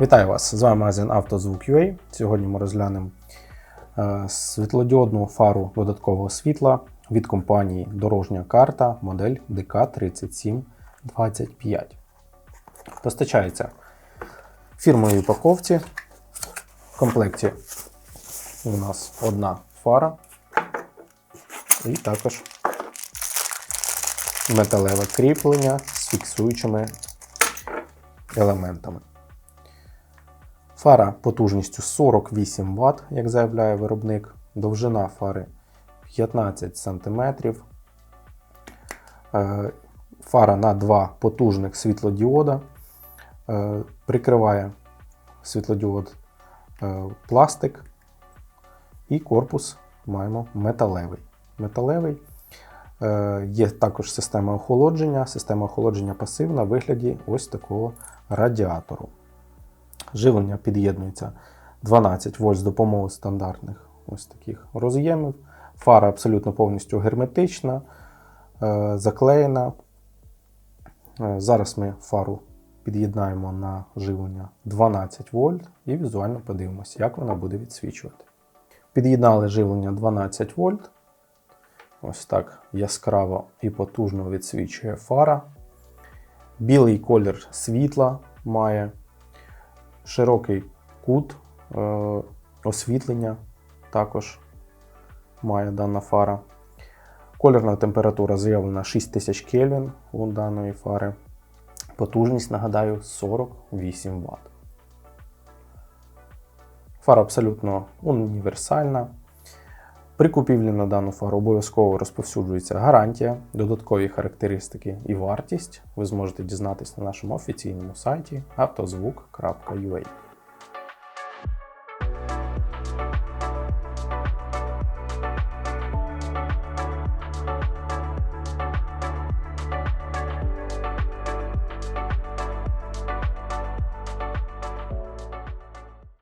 Вітаю вас! З вами магазин «Автозвук.UA». Сьогодні ми розглянемо е, світлодіодну фару додаткового світла від компанії Дорожня карта модель DK3725. Постачається в упаковці. В комплекті у нас одна фара і також металеве кріплення з фіксуючими елементами. Фара потужністю 48 Вт, як заявляє виробник, довжина фари 15 см. Е, Фара на два потужних світлодіода. Е, Прикриває світлодіод е, пластик і корпус маємо металевий. Металевий. Є також система охолодження. Система охолодження пасивна в вигляді ось такого радіатору. Живлення під'єднується 12 вольт з допомогою стандартних ось таких роз'ємів. Фара абсолютно повністю герметична, е, заклеєна. Е, Зараз ми фару під'єднаємо на живлення 12 вольт і візуально подивимося, як вона буде відсвічувати. Під'єднали живлення 12 вольт. Ось так яскраво і потужно відсвічує фара. Білий колір світла має широкий кут е, освітлення також має дана фара. Кольорна температура заявлена 6000 Кельвін у даної фари. Потужність, нагадаю, 48 Вт. Фара абсолютно універсальна. При купівлі на дану фару обов'язково розповсюджується гарантія, додаткові характеристики і вартість ви зможете дізнатись на нашому офіційному сайті автозвук.ua.